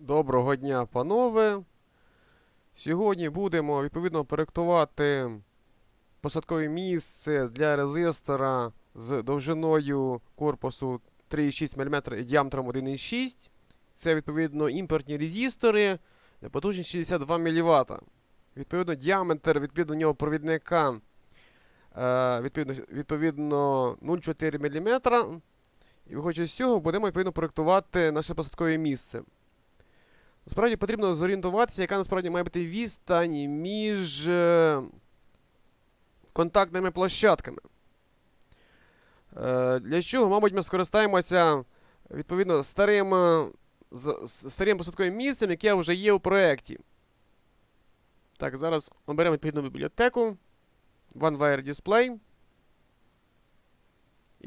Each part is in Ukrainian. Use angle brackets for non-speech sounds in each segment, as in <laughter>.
Доброго дня, панове. Сьогодні будемо відповідно проєктувати посадкове місце для резистора з довжиною корпусу 3,6 мм і діаметром 1,6. Це відповідно імпортні резистори потужність 62 мВт. Відповідно, діаметр відповідно нього провідника е, відповідно, відповідно 0,4 мм. І виходячи з цього, будемо відповідно проєктувати наше посадкове місце. Насправді потрібно зорієнтуватися, яка насправді має бути відстань між е, контактними площадками. Е, для чого, мабуть, ми скористаємося відповідно старим, е, старим посадковим місцем, яке вже є у проєкті. Так, зараз оберемо відповідну бібліотеку. OneWire Display.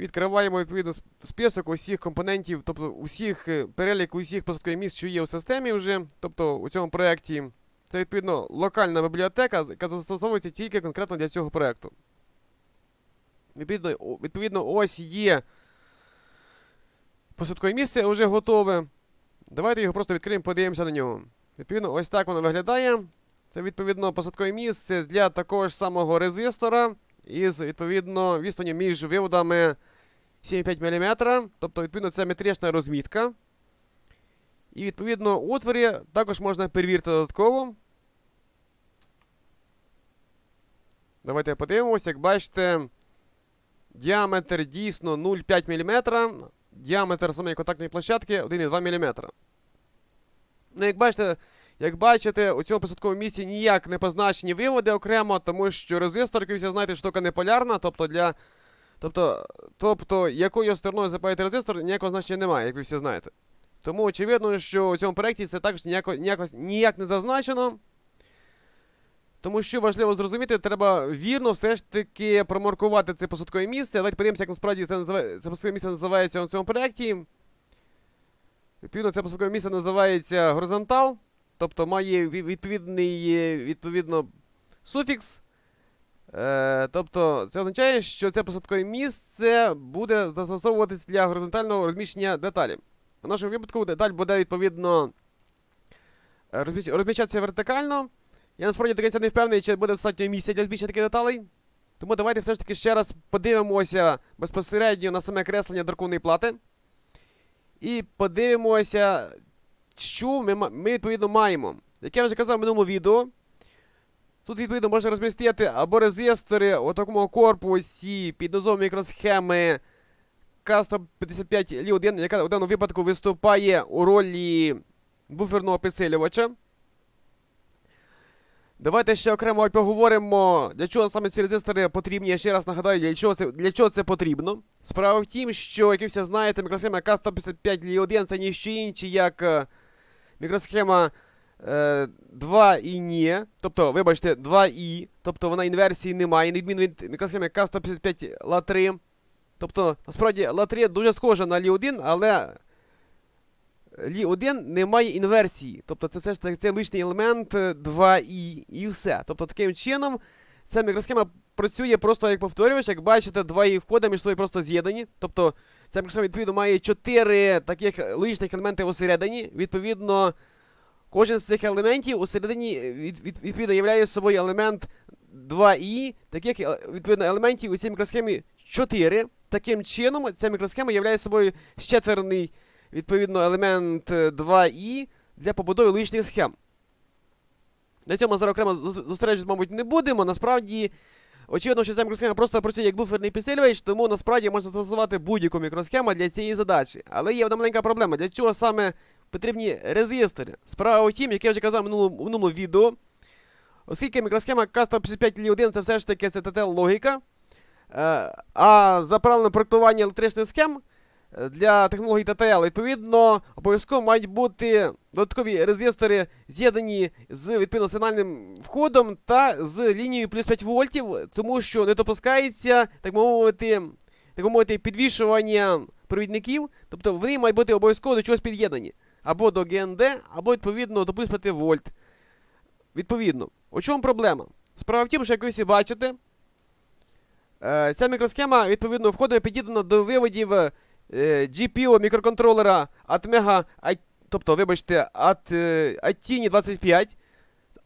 Відкриваємо відповідно список усіх компонентів, тобто усіх е, перелік усіх посадкових місць, що є у системі вже, тобто у цьому проєкті. Це відповідно локальна бібліотека, яка застосовується тільки конкретно для цього проєкту. Відповідно, відповідно, ось є посадкове місце вже готове. Давайте його просто відкриємо, подивимося на нього. Відповідно, ось так воно виглядає. Це відповідно посадкове місце для такого ж самого резистора із відповідно відстані між виводами 7,5 мм. Тобто, відповідно, це метрична розмітка. І відповідно отвори також можна перевірити додатково. Давайте подивимося, як бачите, діаметр дійсно 0,5 мм, діаметр самої контактної площадки 1,2 мм. Ну, як бачите, як бачите, у цьому посадковому місці ніяк не позначені виводи окремо, тому що резистор, як знаєте, штука не полярна, тобто для. Тобто, тобто якою стороною запаяти резистор, ніякого значення немає, як ви всі знаєте. Тому очевидно, що у цьому проєкті це також ніяко, ніяко, ніяк не зазначено. Тому що важливо зрозуміти, треба вірно все ж таки промаркувати це посадкове місце. Давайте подивимося, як насправді це, називає, це посадкове місце називається у цьому проєкті. Відповідно, це посадкове місце називається горизонтал. Тобто має відповідний відповідно суфікс. Е, тобто це означає, що це посадкове місце буде застосовуватись для горизонтального розміщення деталі. У нашому випадку деталь буде відповідно розміщатися вертикально. Я насправді до кінця не впевнений, чи буде достатньо місця для розміщення таких деталей. Тому давайте все ж таки ще раз подивимося безпосередньо на саме креслення друкованої плати. І подивимося, що ми, ми відповідно маємо. Як я вже казав в минулому відео, тут відповідно можна розмістити або резистори у такому корпусі під назвою мікросхеми K155 Li1, яка в даному випадку виступає у ролі буферного підсилювача. Давайте ще окремо поговоримо, для чого саме ці резистори потрібні. Я ще раз нагадаю, для чого це, для чого це потрібно. Справа в тім, що, як ви всі знаєте, мікросхема К155 Li1 це ніщо інше, як е, мікросхема 2 і ні. Тобто, вибачте, 2І. Тобто вона інверсії немає, на відміну від мікросхеми К155 La3. Тобто, насправді, La3 дуже схожа на Li1, але Лі 1 не має інверсії. Тобто це все ж таки це лишній елемент е, 2І і все. Тобто таким чином ця мікросхема працює просто як повторювач, як бачите, два її входи між собою просто з'єднані. Тобто ця мікросхема відповідно має 4 таких лишніх елементи усередині. Відповідно, кожен з цих елементів усередині е, від, від, відповідно являє собою елемент 2І. Таких е, відповідно елементів у цій мікросхемі 4. Таким чином, ця мікросхема являє собою щетверний відповідно елемент е, 2І для побудови лишніх схем. На цьому зараз окремо зос- мабуть, не будемо. Насправді, очевидно, що ця мікросхема просто працює як буферний підсилювач, тому насправді можна застосувати будь-яку мікросхему для цієї задачі. Але є одна маленька проблема. Для чого саме потрібні резистори? Справа в тім, як я вже казав в минулому, минулому відео, оскільки мікросхема К155 Li1 це все ж таки CTT логіка, е, а за правилами проектування електричних схем е, для технологій TTL, відповідно, обов'язково мають бути додаткові резистори з'єднані з відповідно сигнальним входом та з лінією плюс 5 вольтів, тому що не допускається, так мовити, так мовити, підвішування провідників, тобто вони мають бути обов'язково до чогось під'єднані. Або до ГНД, або відповідно до плюс 5 вольт. Відповідно. У чому проблема? Справа в тім, що як ви всі бачите, е, ця мікросхема, відповідно, входить під'єднана до виводів е, GPU мікроконтролера Atmega тобто, вибачте, е, 25.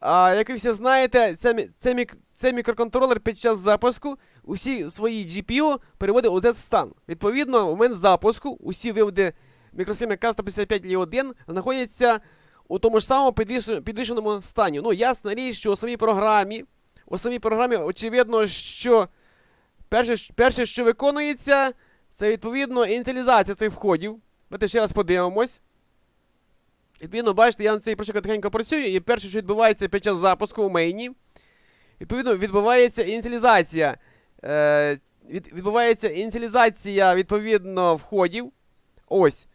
А як ви всі знаєте, це, мі- це, мік, мікроконтролер під час запуску усі свої GPU переводить у Z-стан. Відповідно, у момент запуску усі виводи мікросхеми К155 Li 1 знаходяться у тому ж самому підвішеному стані. Ну, ясна річ, що у самій програмі, у самій програмі очевидно, що перше, перше що виконується, це відповідно ініціалізація цих входів. Давайте ще раз подивимось. Відповідно, бачите, я на цей прошик тихенько працюю, і перше, що відбувається під час запуску у мейні, відповідно, відбувається ініціалізація. Е, від, відбувається ініціалізація, відповідно, входів. Ось.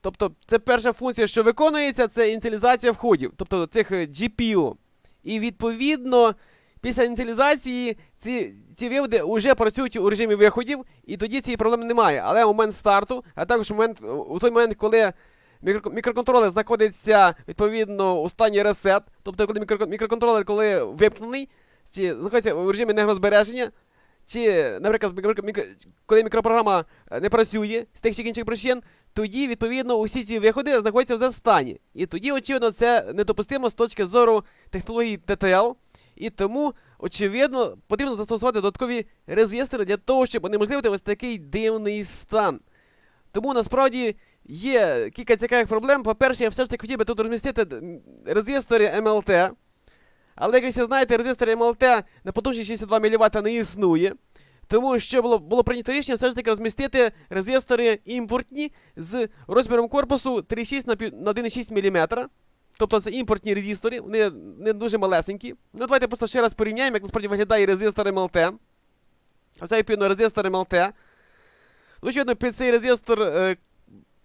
Тобто, це перша функція, що виконується, це ініціалізація входів, тобто цих е, GPU. І відповідно, після ініціалізації ці, ці виводи вже працюють у режимі виходів, і тоді цієї проблеми немає. Але момент старту, а також момент, у той момент, коли мікроконтролер знаходиться відповідно у стані ресет, тобто коли мікроконтролер коли вимкнений, чи знаходиться у режимі енергозбереження, чи, наприклад, коли мікропрограма е, не працює з тих чи інших причин, тоді, відповідно, усі ці виходи знаходяться в застані. І тоді, очевидно, це недопустимо з точки зору технології TTL. І тому, очевидно, потрібно застосувати додаткові резистори для того, щоб унеможливити ось такий дивний стан. Тому насправді є кілька цікавих проблем. По-перше, я все ж таки хотів би тут розмістити резистори MLT. Але як ви всі знаєте, резистори MLT на потужність 62 мВт не існує. Тому що було, було прийнято рішення все ж таки розмістити резистори імпортні з розміром корпусу 3,6 на на 1,6 мм. Тобто це імпортні резистори, вони не дуже малесенькі. Ну давайте просто ще раз порівняємо, як насправді виглядає резистор MLT. Оце відповідно резистор MLT. Ну, очевидно, під цей резистор е,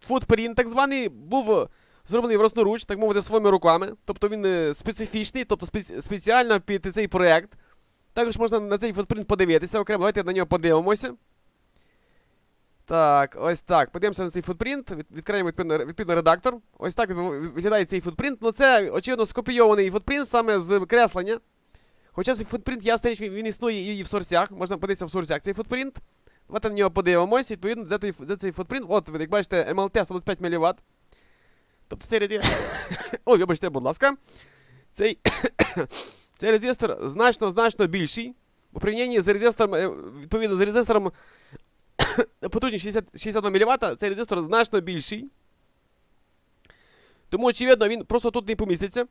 footprint так званий був зроблений власноруч, так мовити, своїми руками. Тобто він е, специфічний, тобто спе- спеціально під цей проект. Також можна на цей футпринт подивитися окремо. Давайте на нього подивимося. Так, ось так. Подивимося на цей футпринт. Відкриємо відповідно, редактор. Ось так виглядає цей футпринт. Ну це, очевидно, скопійований футпринт саме з креслення. Хоча цей футпринт, ясна річ, він, існує і в сорсях. Можна подивитися в сорсях цей футпринт. Давайте на нього подивимось. Відповідно, де, той, де цей футпринт. От, ви як бачите, MLT 125 мВт. Тобто цей резистор. <coughs> Ой, вибачте, будь ласка. Цей, цей резистор значно значно більший. У порівнянні з резистором, е, відповідно, з резистором потужність 60, 62 мВт, цей резистор значно більший. Тому, очевидно, він просто тут не поміститься.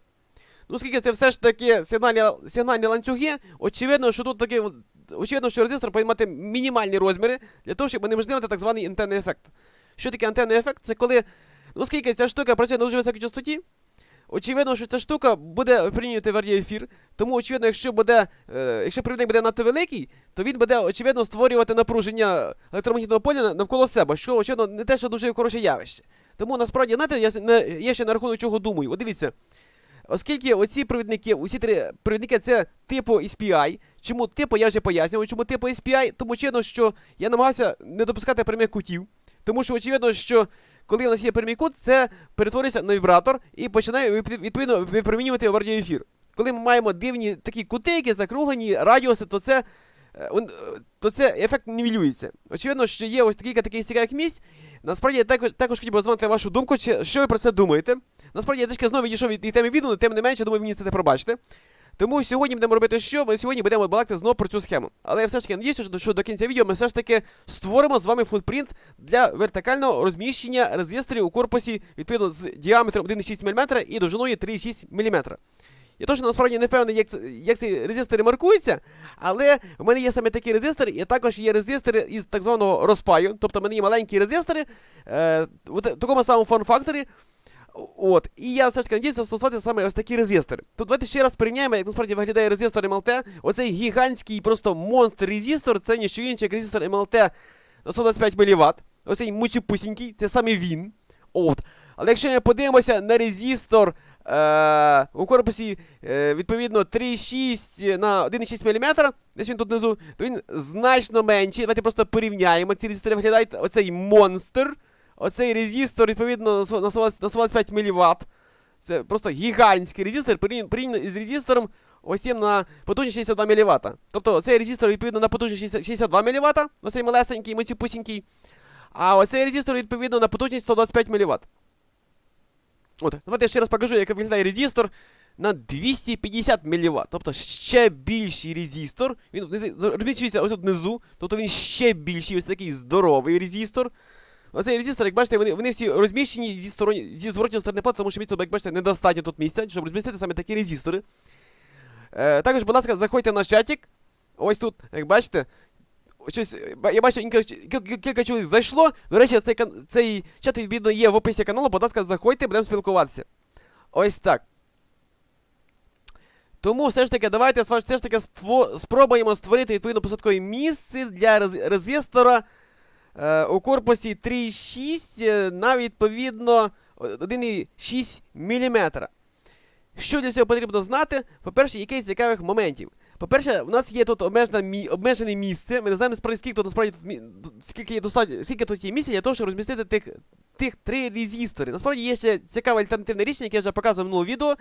Ну, оскільки це все ж таки сигнальні, сигнальні ланцюги, очевидно, що тут таки. Очевидно, що резистор повинен мати мінімальні розміри для того, щоб унеможливити так званий антенний ефект. Що таке антенний ефект? Це коли. Ну, оскільки ця штука працює на дуже високій частоті, очевидно, що ця штука буде оприйнювати в радіоефір. Тому, очевидно, якщо буде, е, якщо провідник буде надто великий, то він буде, очевидно, створювати напруження електромагнітного поля навколо себе, що, очевидно, не те, що дуже хороше явище. Тому насправді, знаєте, я, не, я ще на рахунок чого думаю. От дивіться, оскільки оці провідники, усі три провідники це типу SPI, чому типу, я вже пояснював, чому типу SPI, тому очевидно, що я намагався не допускати прямих кутів. Тому що очевидно, що коли у нас є прямий кут, це перетворюється на вібратор і починає відповідно випромінювати в радіоефір. Коли ми маємо дивні такі кути, які закруглені радіуси, то це, е, е, то це ефект нівелюється. Очевидно, що є ось такі таких цікавих місць. Насправді я також, також хотів би знати вашу думку, чи, що ви про це думаєте. Насправді я трішки знову відійшов від, теми відео, але тим не менше, думаю, мені це пробачите. Тому сьогодні будемо робити що? Ми сьогодні будемо балакати знову про цю схему. Але я все ж таки надіюся, що- до кінця відео ми все ж таки створимо з вами футпринт для вертикального розміщення резисторів у корпусі відповідно з діаметром 1,6 мм і довжиною 3,6 мм. Я точно насправді не впевнений, як, як ці резистори маркуються, але в мене є саме такі резистори, і також є резистори із так званого розпаю. Тобто в мене є маленькі резистори е, та- такому самому форм-факторі. От, і я все ж таки надіюся застосувати саме ось такі резистори. Тут давайте ще раз порівняємо, як насправді виглядає резистор MLT. Оцей гігантський просто монстр резистор, це ніщо інше, як резистор на 125 мВт. Оцей муцюпусінький, це саме він. От. Але якщо ми подивимося на резистор е, у корпусі, е, відповідно, 3,6 на 1,6 мм, десь він тут внизу, то він значно менший. Давайте просто порівняємо. Ці резистори виглядають оцей монстр. Оцей резистор, відповідно, на 100 125 мВт. Це просто гігантський резистор, порівняно із резистором ось цим на потужність 62 мВт. Тобто цей резистор, відповідно, на потужність 62 мВт, оцей малесенький, мицюпусінький. А оцей резистор, відповідно, на потужність 125 мВт. От, давайте я ще раз покажу, як виглядає резистор на 250 мВт. Тобто ще більший резистор. Він розміщується ось тут внизу, тобто він ще більший, ось такий здоровий резистор. Оцей резистор, як бачите, вони, вони всі розміщені зі, стороні, зі зворотньої сторони плати, тому що місця, як бачите, недостатньо тут місця, щоб розмістити саме такі резистори. Е, також, будь ласка, заходьте в наш чатик. Ось тут, як бачите, щось, я бачу, інка- кіл- кіл- кілька чоловік зайшло. До речі, цей, цей чат відповідно є в описі каналу, будь ласка, заходьте, будемо спілкуватися. Ось так. Тому все ж таки, давайте все ж таки ство- спробуємо створити відповідно посадкове місце для рез- резистора у корпусі 3,6 е, на відповідно 1,6 мм. Що для цього потрібно знати? По-перше, якийсь цікавих моментів. По-перше, у нас є тут обмежена мі... обмежене місце. Ми не знаємо скільки тут насправді тут скільки є достатньо, скільки тут є місця для того, щоб розмістити тих, тих три резистори. Насправді є ще цікаве альтернативне рішення, яке я вже показував в минулому відео.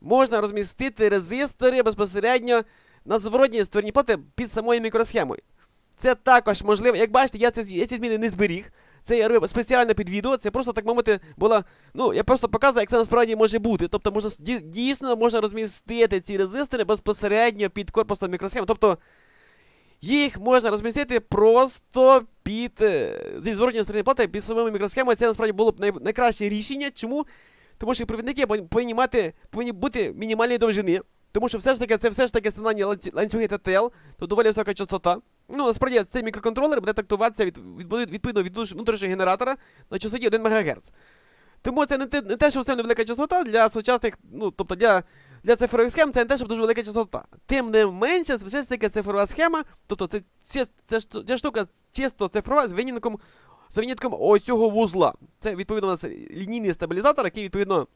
Можна розмістити резистори безпосередньо на зворотній стороні плати під самою мікросхемою. Це також можливо. Як бачите, я, це, я ці зміни не зберіг. Це я робив спеціально під відео. Це просто, так мовити, була. Ну, я просто показую, як це насправді може бути. Тобто, можна дійсно можна розмістити ці резистори безпосередньо під корпусом мікросхеми. Тобто їх можна розмістити просто під е, зі зворотньої сторони плати під самою мікросхемою. Це насправді було б най, найкраще рішення. Чому? Тому що провідники повинні- мати повинні бути мінімальної довжини. Тому що все ж таки це все ж таки станання ланцюги ТТЛ, то доволі висока частота. Ну, насправді цей мікроконтролер буде тактуватися від, від, відповідно від внутрішнього генератора на частоті 1 МГц. Тому це не те, не те, що все невелика частота для сучасних, ну, тобто для, для цифрових схем, це не те, що дуже велика частота. Тим не менше, все ж таки цифрова схема, тобто це, це, ж- ця штука чисто цифрова з винятком, з винятком ось цього вузла. Це відповідно у нас лінійний стабілізатор, який відповідно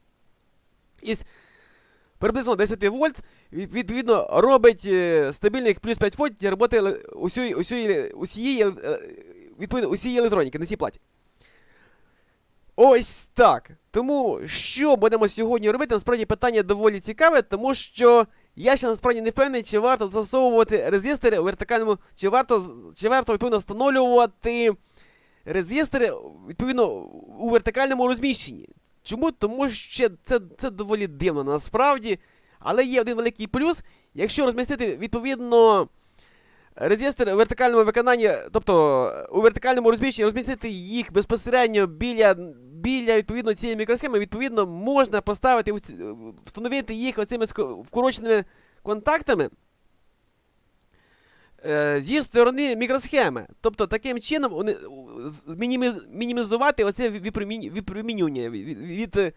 із приблизно 10 вольт, відповідно, робить е, стабільних плюс 5 вольт для роботи усієї, усієї, усієї, е, відповідно, усієї електроніки на цій платі. Ось так. Тому що будемо сьогодні робити? Насправді питання доволі цікаве, тому що я ще насправді не впевнений, чи варто засовувати резистори у вертикальному, чи варто, чи варто відповідно встановлювати резистори відповідно у вертикальному розміщенні. Чому? Тому що це, це доволі дивно насправді. Але є один великий плюс. Якщо розмістити відповідно резистори у вертикальному виконанні, тобто у вертикальному розміщенні розмістити їх безпосередньо біля, біля відповідно цієї мікросхеми, відповідно, можна поставити, встановити їх оцими вкороченими контактами. Е, Зі сторони мікросхеми. Тобто таким чином вони, мінімізувати оце випроміню- випромінювання від е,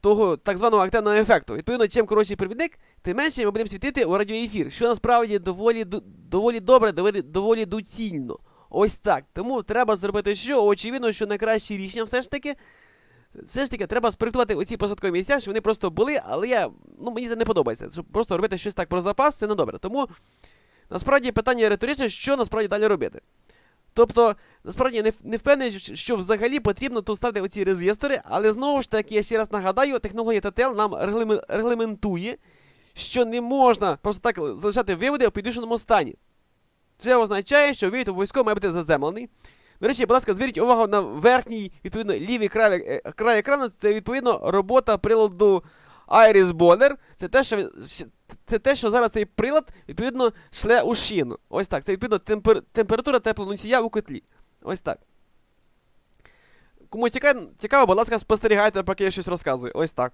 того так званого активного ефекту. Відповідно, чим коротший провідник, тим менше ми будемо світити у радіоефір, що насправді доволі, доволі добре, доволі, доволі доцільно. Ось так. Тому треба зробити що? Очевидно, що найкраще рішення все ж таки. Все ж таки, треба спроектувати оці посадкові місця, щоб вони просто були, але я. Ну, мені це не подобається. Щоб просто робити щось так про запас, це не добре. Тому насправді питання риторичне, що насправді далі робити. Тобто, насправді не, не впевнений, що- взагалі потрібно тут ставити оці резистори, але знову ж таки, я ще раз нагадаю, технологія TTL нам регламентує, що не можна просто так залишати виводи у підвішеному стані. Це означає, що вивід обов'язково має бути заземлений. До речі, будь ласка, зверніть увагу на верхній, відповідно, лівий край, е, край екрану, це відповідно робота приладу Iris Boiler. Це те, що це те, що зараз цей прилад відповідно шле у шину. Ось так. Це відповідно темпер, температура теплоносія у котлі. Ось так. Комусь цікаво, будь ласка, спостерігайте, поки я щось розказую. Ось так.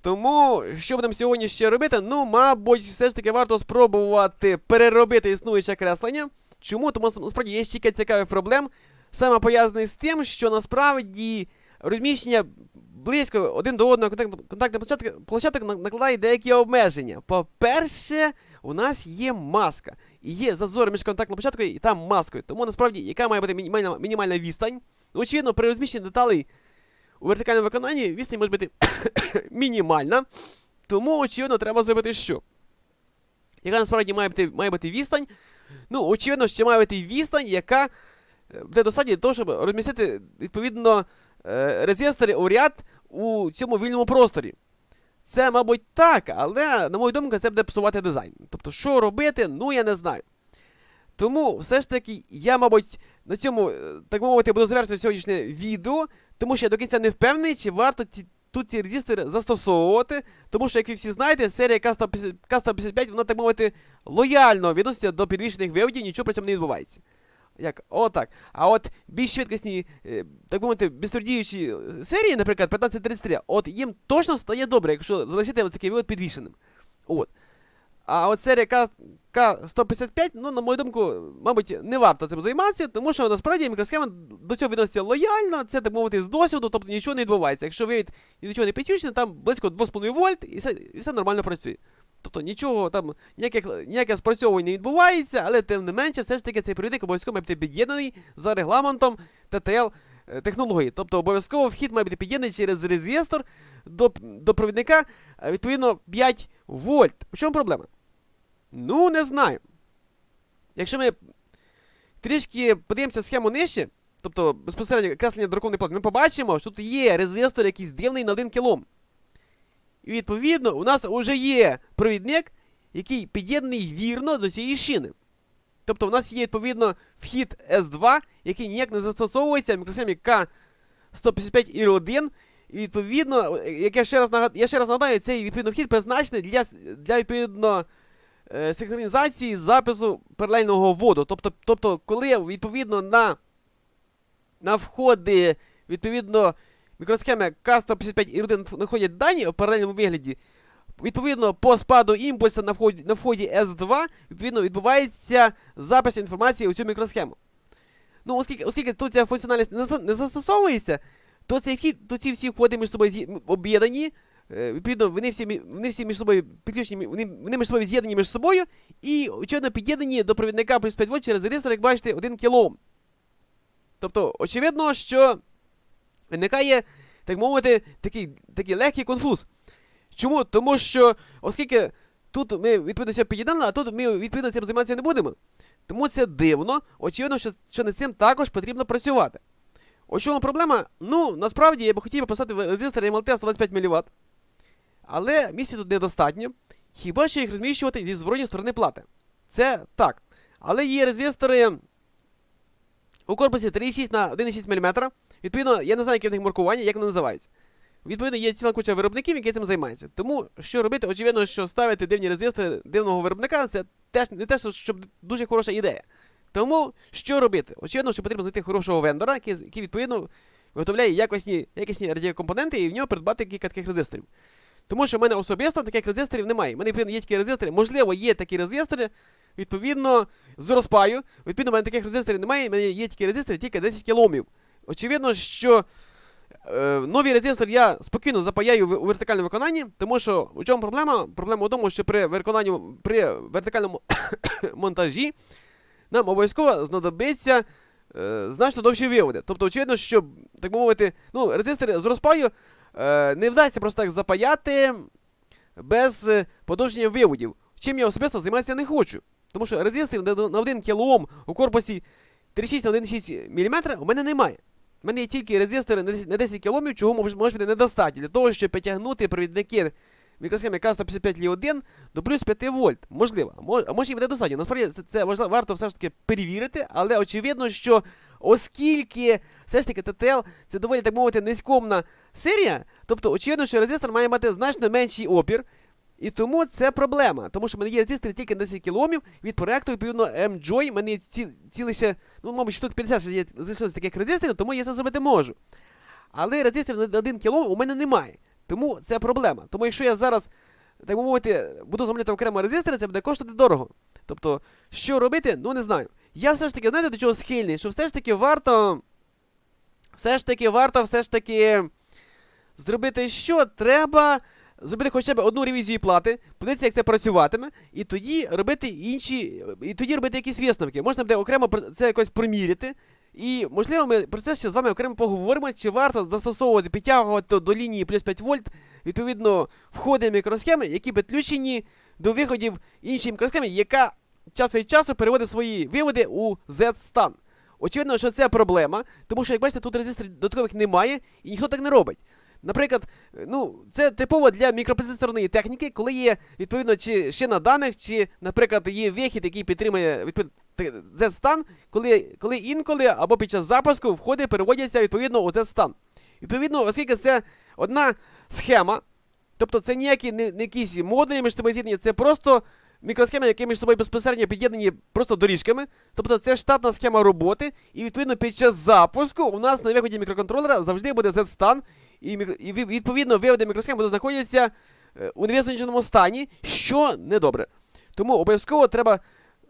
Тому, що будемо сьогодні ще робити? Ну, мабуть, все ж таки варто спробувати переробити існуюче креслення. Чому? Тому насправді є ще кілька цікавих проблем, саме пов'язаний з тим, що насправді розміщення близько один до одного контакт- контактних площадок, накладає деякі обмеження. По-перше, у нас є маска. І є зазори між контактною площадкою і там маскою. Тому насправді, яка має бути мінімальна, мінімальна відстань? Ну, очевидно, при розміщенні деталей у вертикальному виконанні відстань може бути <coughs> мінімальна. Тому, очевидно, треба зробити що? Яка насправді має бути, має бути відстань? Ну, очевидно, що має бути відстань, яка е, буде достатньо для того, щоб розмістити відповідно е, резистори у ряд у цьому вільному просторі. Це, мабуть, так, але, на мою думку, це буде псувати дизайн. Тобто, що робити, ну я не знаю. Тому все ж таки, я, мабуть, на цьому, е, так мовити, буду завершити сьогоднішнє відео. Тому що я до кінця не впевнений, чи варто ці, тут ці резистори застосовувати. Тому що, як ви всі знаєте, серія К150, К155, вона, так мовити, лояльно відноситься до підвищених виводів, нічого при цьому не відбувається. Як? Отак. А от більш швидкісні, е, так би мовити, безтрудіючі е, серії, наприклад, 1533, от їм точно стає добре, якщо залишити ось такий вивод підвішеним. От. А от серія К, К155, ну, на мою думку, мабуть, не варто цим займатися, тому що насправді мікросхема до цього відноситься лояльно, це так мовити з досвіду, тобто нічого не відбувається. Якщо вивід ні до чого не підключений, там близько 2,5 вольт і все, і все нормально працює. Тобто нічого там, ніяких, ніяке спрацьовування не відбувається, але тим не менше, все ж таки цей провідник обов'язково має бути під'єднаний за регламентом ТТЛ е, технології. Тобто обов'язково вхід має бути під'єднаний через резистор до, до провідника, е, відповідно, 5 вольт. В чому проблема? Ну, не знаю. Якщо ми трішки подивимося схему нижче, тобто безпосередньо креслення драконної плати, ми побачимо, що тут є резистор якийсь дивний на 1 кілом. І відповідно, у нас вже є провідник, який під'єднаний вірно до цієї шини. Тобто, у нас є відповідно вхід S2, який ніяк не застосовується в мікросхемі К155 і 1 І відповідно, як я ще раз нагад... я ще раз нагадаю, цей відповідно вхід призначений для, для відповідно е, синхронізації запису паралельного вводу. Тобто, тобто, коли відповідно на, на входи відповідно мікросхеми К155 і 1 знаходять дані в паралельному вигляді, відповідно по спаду імпульсу на вході, на вході S2 відповідно відбувається запис інформації у цю мікросхему. Ну, оскільки, оскільки тут ця функціональність не, застосовується, то, вхід, то ці всі входи між собою об'єднані. е, Відповідно, вони всі, вони всі між собою підключені, вони, вони між собою з'єднані між собою і, очевидно, під'єднані до провідника плюс 5 вольт через резистор, як бачите, 1 кОм. Тобто, очевидно, що виникає, так мовити, такий, такий легкий конфуз. Чому? Тому що, оскільки тут ми відповідно під'єднали, а тут ми відповідно цим займатися не будемо. Тому це дивно. Очевидно, що, що над цим також потрібно працювати. У чому проблема? Ну, насправді я би хотів поставити резистор МЛТ 125 мВт. Але місця тут недостатньо. Хіба що їх розміщувати зі зворотньої сторони плати. Це так. Але є резистори у корпусі 3,6 на 1,6 мм. Відповідно, я не знаю, яке в них маркування, як вони називаються. Відповідно, є ціла куча виробників, які цим займаються. Тому що робити, очевидно, що ставити дивні резистори дивного виробника, це теж не те, що щоб дуже хороша ідея. Тому що робити? Очевидно, що потрібно знайти хорошого вендора, який, який відповідно виготовляє якісні, якісні радіокомпоненти і в нього придбати кілька таких резисторів. Тому що в мене особисто таких резисторів немає. У мене відповідно є такі резистори. Можливо, є такі резистори, відповідно, з розпаю. Відповідно, в мене таких резисторів немає, в мене є такі резистори тільки 10 кіломів. Очевидно, що е, нові резистори я спокійно запаяю в, у вертикальному виконанні, тому що у чому проблема? Проблема в тому, що при виконанні при вертикальному <coughs> монтажі нам обов'язково знадобиться е, значно довші виводи. Тобто, очевидно, що, так би мовити, ну, резистори з розпаю е, не вдасться просто так запаяти без е, подовження виводів. Чим я особисто займатися не хочу. Тому що резисторів на на 1 кОм у корпусі 3,6 на 1,6 мм у мене немає. У мене є тільки резистори на 10, на 10 кОм, чого може, бути недостатньо для того, щоб підтягнути провідники мікросхеми К155 Лі 1 до плюс 5 вольт. Можливо, а може і буде достатньо. Насправді це, це важливо, варто все ж таки перевірити, але очевидно, що оскільки все ж таки ТТЛ це доволі так мовити низькомна серія, тобто очевидно, що резистор має мати значно менший опір. І тому це проблема, тому що в мене є резистори тільки на 10 кіломів від проекту, відповідно, M-Joy, в мене є ці, цілий ще, ну, мабуть, штук 50 ще є залишилось таких резисторів, тому я це зробити можу. Але резисторів на 1 кілом у мене немає. Тому це проблема. Тому якщо я зараз, так би мовити, буду замовляти окремо резистори, це буде коштувати дорого. Тобто, що робити, ну не знаю. Я все ж таки, знаєте, до чого схильний, що все ж таки варто. Все ж таки варто все ж таки зробити що? Треба зробити хоча б одну ревізію плати, подивитися, як це працюватиме, і тоді робити інші. І тоді робити якісь висновки. Можна буде окремо це якось приміряти. І можливо, ми про це ще з вами окремо поговоримо, чи варто застосовувати, підтягувати до лінії плюс 5 вольт, відповідно, входи мікросхеми, які підключені до виходів іншої мікросхеми, яка час від часу переводить свої виводи у Z-стан. Очевидно, що це проблема, тому що, як бачите, тут резисторів додаткових немає, і ніхто так не робить. Наприклад, е, ну, це типово для мікропроцесорної техніки, коли є, відповідно, чи шина даних, чи, наприклад, є вихід, який підтримує відповідно Z-стан, коли, коли інколи або під час запуску входи переводяться відповідно у Z-стан. Відповідно, оскільки це одна схема, тобто це ніякі не, не якісь модулі між собою з'єднані, це просто мікросхеми, які між собою безпосередньо під'єднані просто доріжками. Тобто це штатна схема роботи, і відповідно під час запуску у нас на виході мікроконтролера завжди буде Z-стан, і, мікро- і відповідно виводи мікросхем будуть знаходитися е, у невизначеному стані, що недобре. Тому обов'язково треба,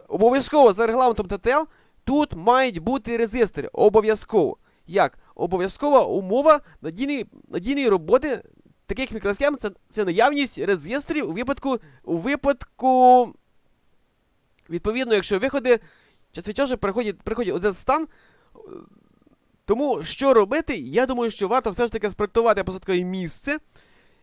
обов'язково за регламентом TTL тут мають бути резистори. Обов'язково. Як? Обов'язкова умова надійної, надійної роботи таких мікросхем це, це наявність резисторів у випадку, у випадку. Відповідно, якщо виходи час від часу приходять, у стан. Тому що робити, я думаю, що варто все ж таки спроектувати посадкове місце.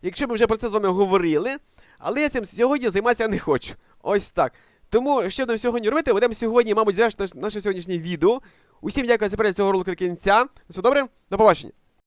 Якщо ми вже про це з вами говорили, але я цим сьогодні займатися не хочу. Ось так. Тому що будемо сьогодні робити? Будемо сьогодні, мабуть, завершити наше сьогоднішнє відео. Усім дякую за перегляд цього ролику до кінця. Все добре? До побачення.